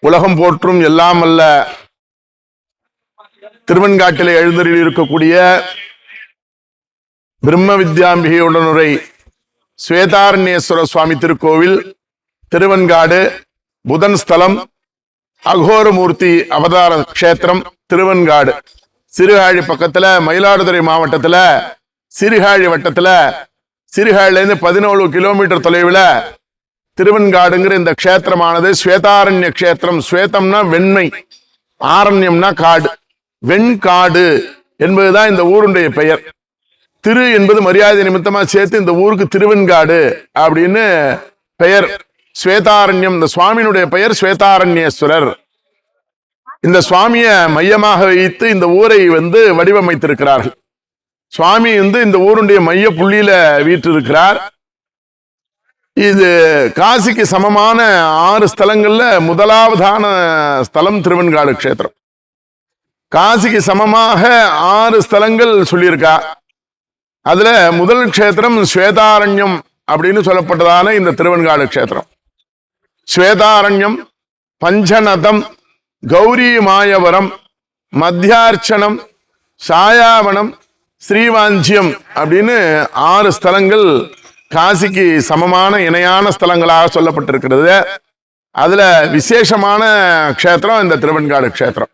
உலகம் போற்றும் எல்லாம் அல்ல. திருவெண்காட்டிலே எழுந்தரில் இருக்கக்கூடிய பிரம்ம வித்யாம்பிகை உடனுரை ஸ்வேதாரண்யேஸ்வர சுவாமி திருக்கோவில் திருவெண்காடு புதன் ஸ்தலம் அகோரமூர்த்தி அவதார கஷேத்திரம் திருவெண்காடு. சிறுகாழி பக்கத்துல மயிலாடுதுறை மாவட்டத்துல சிறுகாழி வட்டத்துல சிறுகாழில இருந்து பதினோழு கிலோமீட்டர் தொலைவுல திருவெண்காடுங்கிற இந்த க்ஷேத்திரமானது ஸ்வேதாரண்ய க்ஷேத்திரம். ஸ்வேதம்னா வெண்மை ஆரண்யம்னா காடு. வெண்காடு என்பதுதான் இந்த ஊருடைய பெயர். திரு என்பது மரியாதை நிமித்தமா சேர்த்து இந்த ஊருக்கு திருவெண்காடு அப்படின்னு பெயர். ஸ்வேதாரண்யம் இந்த சுவாமியினுடைய பெயர் ஸ்வேதாரண்யேஸ்வரர். இந்த சுவாமிய மையமாக வைத்து இந்த ஊரை வந்து வடிவமைத்திருக்கிறார்கள். சுவாமி வந்து இந்த ஊருடைய மைய புள்ளியில வீற்றிருக்கிறார். இது காசிக்கு சமமான ஆறு ஸ்தலங்கள்ல முதலாவதான ஸ்தலம் திருவெண்காடு க்ஷேத்திரம். காசிக்கு சமமாக ஆறு ஸ்தலங்கள் சொல்லியிருக்கா. அதுல முதல் க்ஷேத்திரம் ஸ்வேதாரண்யம் அப்படின்னு சொல்லப்பட்டதான இந்த திருவெண்காடு க்ஷேத்திரம். ஸ்வேதாரண்யம் பஞ்சநதம் கௌரி மாயவரம் மத்தியார்ச்சனம் சாயாவனம் ஸ்ரீவாஞ்சியம் அப்படின்னு ஆறு ஸ்தலங்கள் காசிக்கு சமமான இணையான ஸ்தலங்களாக சொல்லப்பட்டிருக்கிறது. அதுல விசேஷமான க்ஷேத்திரம் இந்த திருவெண்காடு க்ஷேத்திரம்.